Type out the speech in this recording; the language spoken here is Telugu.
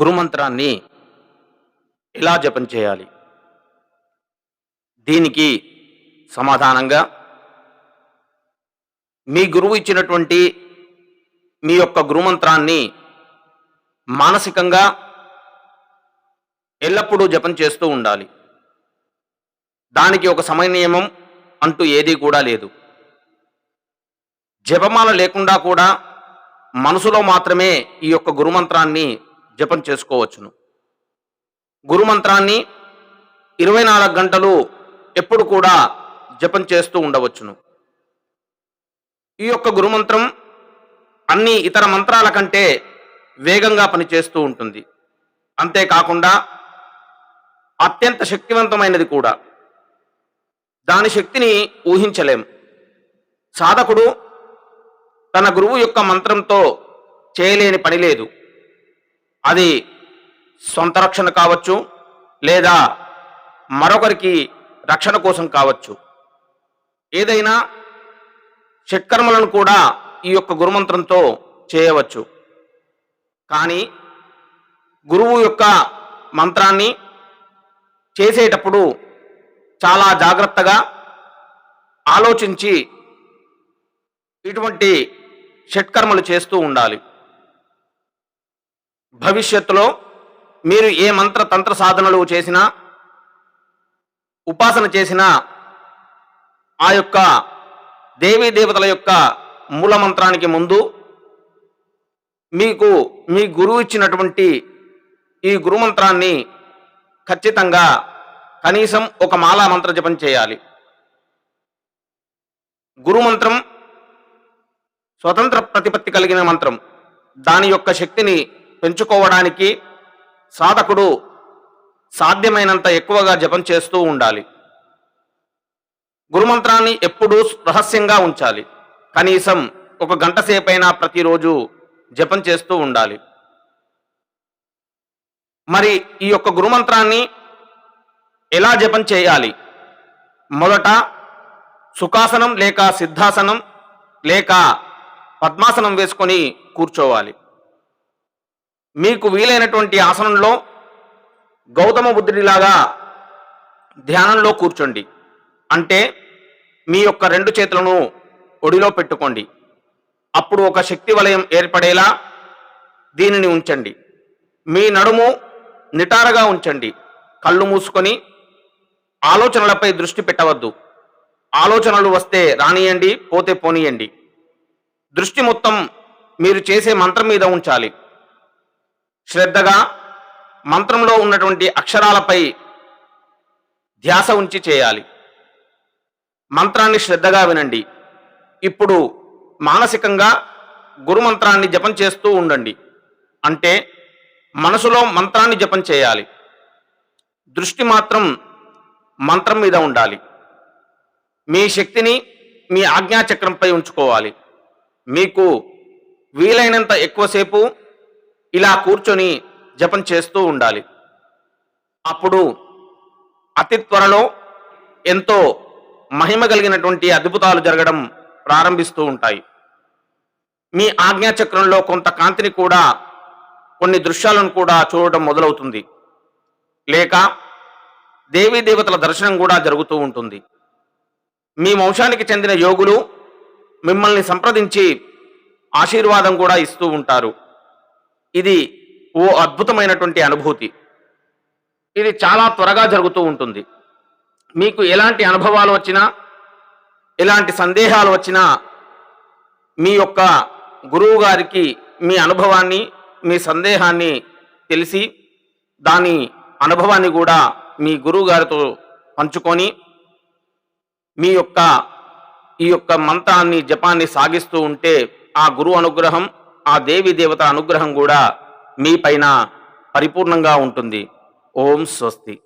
గురుమంత్రాన్ని ఎలా జపం చేయాలి? దీనికి సమాధానంగా మీ గురువు ఇచ్చినటువంటి మీ యొక్క గురుమంత్రాన్ని మానసికంగా ఎల్లప్పుడూ జపం చేస్తూ ఉండాలి. దానికి ఒక సమయ నియమం అంటూ ఏదీ కూడా లేదు. జపమాల లేకుండా కూడా మనసులో మాత్రమే ఈ యొక్క గురుమంత్రాన్ని జపం చేసుకోవచ్చును. గురుమంత్రాన్ని ఇరవై నాలుగు గంటలు ఎప్పుడు కూడా జపం చేస్తూ ఉండవచ్చును. ఈ యొక్క గురుమంత్రం అన్ని ఇతర మంత్రాల కంటే వేగంగా పనిచేస్తూ ఉంటుంది. అంతేకాకుండా అత్యంత శక్తివంతమైనది కూడా. దాని శక్తిని ఊహించలేం. సాధకుడు తన గురువు యొక్క మంత్రంతో చేయలేని పని లేదు. అది సొంత రక్షణ కావచ్చు లేదా మరొకరికి రక్షణ కోసం కావచ్చు. ఏదైనా షట్కర్మలను కూడా ఈ యొక్క గురుమంత్రంతో చేయవచ్చు. కానీ గురువు యొక్క మంత్రాన్ని చేసేటప్పుడు చాలా జాగ్రత్తగా ఆలోచించి ఇటువంటి షట్కర్మలు చేస్తూ ఉండాలి. భవిష్యత్తులో మీరు ఏ మంత్ర తంత్ర సాధనలు చేసినా ఉపాసన చేసినా ఆ యొక్క దేవీ దేవతల యొక్క మూల మంత్రానికి ముందు మీకు మీ గురువు ఇచ్చినటువంటి ఈ గురుమంత్రాన్ని ఖచ్చితంగా కనీసం ఒక మాలా మంత్ర జపం చేయాలి. గురుమంత్రం స్వతంత్ర ప్రతిపత్తి కలిగిన మంత్రం. దాని యొక్క శక్తిని పెంచుకోవడానికి సాధకుడు సాధ్యమైనంత ఎక్కువగా జపం చేస్తూ ఉండాలి. గురుమంత్రాన్ని ఎప్పుడూ రహస్యంగా ఉంచాలి. కనీసం ఒక గంట సేపైనా ప్రతిరోజు జపం చేస్తూ ఉండాలి. మరి ఈ యొక్క గురుమంత్రాన్ని ఎలా జపం చేయాలి? మొదట సుఖాసనం లేక సిద్ధాసనం లేక పద్మాసనం వేసుకొని కూర్చోవాలి. మీకు వీలైనటువంటి ఆసనంలో గౌతమ బుద్ధుడిలాగా ధ్యానంలో కూర్చోండి. అంటే మీ యొక్క రెండు చేతులను ఒడిలో పెట్టుకోండి. అప్పుడు ఒక శక్తి వలయం ఏర్పడేలా దీనిని ఉంచండి. మీ నడుము నిటారుగా ఉంచండి. కళ్ళు మూసుకొని ఆలోచనలపై దృష్టి పెట్టవద్దు. ఆలోచనలు వస్తే రానియండి పోతే పోనీయండి. దృష్టి మొత్తం మీరు చేసే మంత్రం మీద ఉంచాలి. శ్రద్ధగా మంత్రంలో ఉన్నటువంటి అక్షరాలపై ధ్యాస ఉంచి చేయాలి. మంత్రాన్ని శ్రద్ధగా వినండి. ఇప్పుడు మానసికంగా గురుమంత్రాన్ని జపం చేస్తూ ఉండండి. అంటే మనసులో మంత్రాన్ని జపం చేయాలి. దృష్టి మాత్రం మంత్రం మీద ఉండాలి. మీ శక్తిని మీ ఆజ్ఞాచక్రంపై ఉంచుకోవాలి. మీకు వీలైనంత ఎక్కువసేపు ఇలా కూర్చొని జపం చేస్తూ ఉండాలి. అప్పుడు అతి త్వరలో ఎంతో మహిమ కలిగినటువంటి అద్భుతాలు జరగడం ప్రారంభిస్తూ ఉంటాయి. మీ ఆజ్ఞాచక్రంలో కొంత కాంతిని కూడా కొన్ని దృశ్యాలను కూడా చూడటం మొదలవుతుంది. లేక దేవీ దేవతల దర్శనం కూడా జరుగుతూ ఉంటుంది. మీ వంశానికి చెందిన యోగులు మిమ్మల్ని సంప్రదించి ఆశీర్వాదం కూడా ఇస్తూ ఉంటారు. ఇది ఓ అద్భుతమైనటువంటి అనుభూతి. ఇది చాలా త్వరగా జరుగుతూ ఉంటుంది. మీకు ఎలాంటి అనుభవాలు వచ్చినా ఎలాంటి సందేహాలు వచ్చినా మీ యొక్క గురువు గారికి మీ అనుభవాన్ని మీ సందేహాన్ని తెలిసి దాని అనుభవాన్ని కూడా మీ గురువు గారితో పంచుకొని మీ యొక్క ఈ యొక్క మంత్రాన్ని జపాన్ని సాగిస్తూ ఉంటే ఆ గురువు అనుగ్రహం ఆ దేవి దేవత అనుగ్రహం కూడా మీ పైన పరిపూర్ణంగా ఉంటుంది. ఓం స్వస్తి.